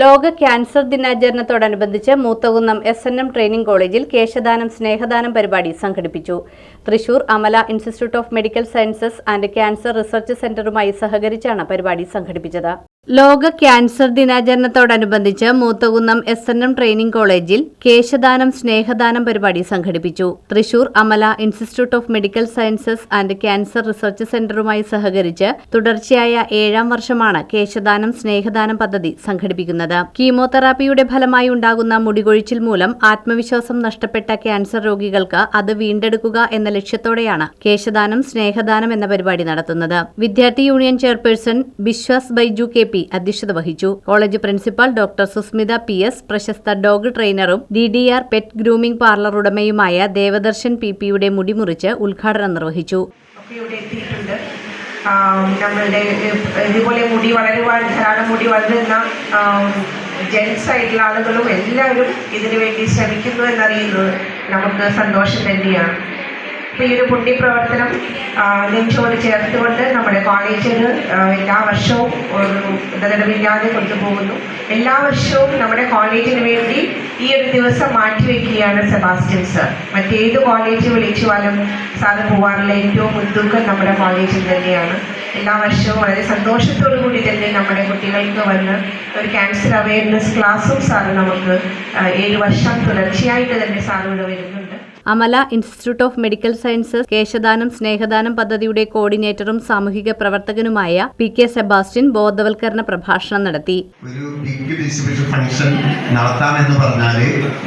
ലോക cancer ദിനാചരണത്തോടനുബന്ധിച്ച് Moothakunnam S N M training കോളേജിൽ കേശദാനം സ്നേഹദാനം പരിപാടി സംഘടിപ്പിച്ചു. Thrissur Amala institute of medical sciences and cancer research സെന്ററുമായി സഹകരിച്ചാണ് പരിപാടി സംഘടിപ്പിച്ചത്. ലോക cancer ദിനാചരണത്തോടനുബന്ധിച്ച് Moothakunnam S N M training കോളേജിൽ കേശദാനം സ്നേഹദാനം പരിപാടി സംഘടിപ്പിച്ചു. Thrissur Amala institute of medical sciences and cancer research സെന്ററുമായി സഹകരിച്ച് തുടർച്ചയായ ഏഴാം വർഷമാണ് കേശദാനം സ്നേഹദാനം പദ്ധതി സംഘടിപ്പിക്കുന്നത്. കീമോതെറാപ്പിയുടെ ഫലമായി ഉണ്ടാകുന്ന മുടികൊഴിച്ചിൽ മൂലം ആത്മവിശ്വാസം നഷ്ടപ്പെട്ട ക്യാൻസർ രോഗികൾക്ക് അത് വീണ്ടെടുക്കുക എന്ന ലക്ഷ്യത്തോടെയാണ് കേശദാനം സ്നേഹദാനം എന്ന പരിപാടി നടത്തുന്നത്. വിദ്യാർത്ഥി union chairperson Biswas Baiju K P അധ്യക്ഷത വഹിച്ചു. College principal doctor Susmitha P S പ്രശസ്ത dog ട്രെയിനറും D D R pet grooming parlour ഉടമയുമായ Devadarshan P പിയുടെ മുടിമുറിച്ച് ഉദ്ഘാടനം നിർവഹിച്ചു. നമ്മളുടെ ഇതുപോലെ മുടി വളരുവാൻ ധാരാളം മുടി വളരുന്ന ജെൻസ് ആയിട്ടുള്ള ആളുകളും എല്ലാവരും ഇതിനു വേണ്ടി ശ്രമിക്കുന്നു എന്നറിയുന്നത് നമുക്ക് സന്തോഷം തന്നെയാണ്. അപ്പോൾ ഈ ഒരു പുണ്യപ്രവർത്തനം പ്രവർത്തനം നെഞ്ചോട് ചേർത്തുകൊണ്ട് നമ്മുടെ കോളേജിൽ എല്ലാ വർഷവും ഒരു ഇടതടവില്ലാതെ കൊണ്ടുപോകുന്നു. എല്ലാ വർഷവും നമ്മുടെ കോളേജിന് വേണ്ടി ഈ ഒരു ദിവസം മാറ്റിവെക്കുകയാണ് സെബാസ്റ്റ്യൻ സർ. മറ്റേത് കോളേജ് വിളിച്ചുവാലും സാറ് പോവാറുള്ള ഏറ്റവും മുൻതൂക്കം നമ്മുടെ കോളേജിൽ തന്നെയാണ്. എല്ലാ വർഷവും വളരെ സന്തോഷത്തോടു കൂടി തന്നെ നമ്മുടെ കുട്ടികൾക്ക് വന്ന് ഒരു ക്യാൻസർ അവയർനെസ് ക്ലാസ്സും സാറ് നമുക്ക് ഏഴ് വർഷം തുടർച്ചയായിട്ട് തന്നെ സാറിവിടെ വരുന്നുണ്ട്. Amala institute of medical sciences കേശദാനം സ്നേഹദാനം പദ്ധതിയുടെ കോർഡിനേറ്ററും സാമൂഹിക പ്രവർത്തകനുമായ പി കെ സെബാസ്റ്റ്യൻ ബോധവൽക്കരണ പ്രഭാഷണം നടത്തി. ഒരു നടത്താമെന്ന്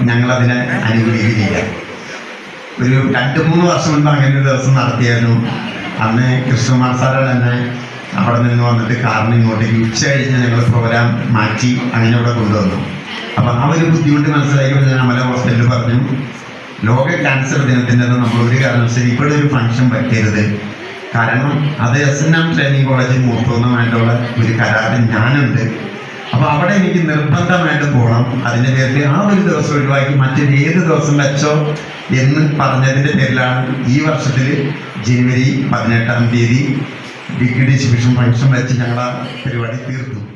ഞങ്ങൾ അതിനെ ഒരു രണ്ട് മൂന്ന് വർഷം മുൻപ് അങ്ങനെ ഒരു ദിവസം നടത്തിയായിരുന്നു. അന്ന് കൃഷ്ണകുമാർ സാറാണ് എന്നെ അവിടെ നിന്ന് വന്നിട്ട് കാറിന് ഇങ്ങോട്ടേക്ക് ഉച്ച കഴിഞ്ഞ് ഞങ്ങൾ പ്രോഗ്രാം മാറ്റി അങ്ങനെ ഇവിടെ കൊണ്ടുവന്നു. അപ്പം ആ ഒരു ബുദ്ധിമുട്ട് മനസ്സിലാക്കി ഞാൻ അമല ഹോസ്പിറ്റലിൽ പറഞ്ഞു ലോക ക്യാൻസർ ദിനത്തിന്റെ നമ്മൾ ഒരു കാരണവശാലും ഇവിടെ ഒരു ഫംഗ്ഷൻ പറ്റരുത് കാരണം അത് എസ് എൻ എം ട്രെയിനിങ് കോളേജിൽ മൂത്തോന്നുമായിട്ടുള്ള ഒരു കരാറിൽ ഞാനുണ്ട്. അപ്പൊ അവിടെ എനിക്ക് നിർബന്ധമായിട്ട് പോകണം. അതിന്റെ പേരിൽ ആ ഒരു ദിവസം ഒഴിവാക്കി മറ്റൊരു ഏത് ദിവസം വെച്ചോ എന്ന് പറഞ്ഞതിന്റെ പേരിലാണ് ഈ വർഷത്തിൽ ജനുവരി പതിനെട്ടാം തീയതി ഡിഗ്രി ഡിസ്ട്രിബ്യൂഷൻ ഫംഗ്ഷൻ വെച്ച് ഞങ്ങൾ ആ പരിപാടി തീർത്തു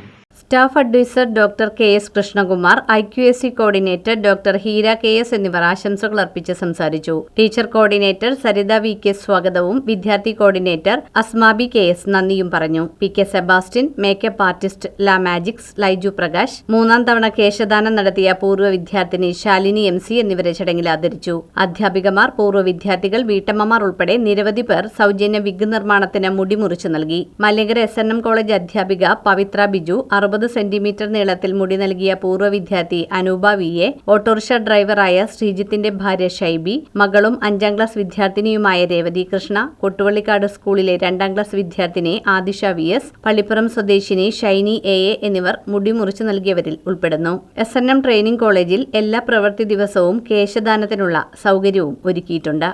staff advisor doctor K S Krishnakumar I Q S C coordinator doctor Heera K S എന്നിവർ ആശംസകൾ അർപ്പിച്ച് സംസാരിച്ചു. Teacher coordinator Saritha V K സ്വാഗതവും വിദ്യാർത്ഥി കോർഡിനേറ്റർ അസ്മാബി കെ എസ് നന്ദിയും പറഞ്ഞു. P K Sebastian makeup artist la magics Laiju Prakash മൂന്നാം തവണ കേശദാനം നടത്തിയ പൂർവ വിദ്യാർത്ഥിനി ശാലിനി എം സി എന്നിവരെ ചടങ്ങിൽ ആദരിച്ചു. അധ്യാപികമാർ പൂർവ വിദ്യാർത്ഥികൾ വീട്ടമ്മമാർ ഉൾപ്പെടെ നിരവധി പേർ സൗജന്യ വിഗ് നിർമ്മാണത്തിന് മുടിമുറിച്ചു നൽകി. Malankara S N M college അധ്യാപിക പവിത്ര ബിജു അറുപത് സെന്റിമീറ്റർ നീളത്തിൽ മുടി നൽകിയ പൂർവ വിദ്യാർത്ഥി അനൂപ വി എ ഓട്ടോറിക്ഷ ഡ്രൈവറായ ശ്രീജിത്തിന്റെ ഭാര്യ ഷൈബി മകളും അഞ്ചാം ക്ലാസ് വിദ്യാർത്ഥിനിയുമായ രേവതി കൃഷ്ണ കൊട്ടുവള്ളിക്കാട് സ്കൂളിലെ രണ്ടാം ക്ലാസ് വിദ്യാർത്ഥിനി ആദിഷ വി എസ് പള്ളിപ്പുറം സ്വദേശിനി ഷൈനി എ എ എന്നിവർ മുടി മുറിച്ചു നൽകിയവരിൽ ഉൾപ്പെടുന്നു. എസ് എൻ എം ട്രെയിനിംഗ് കോളേജിൽ എല്ലാ പ്രവൃത്തി ദിവസവും കേശദാനത്തിനുള്ള സൗകര്യവും ഒരുക്കിയിട്ടുണ്ട്.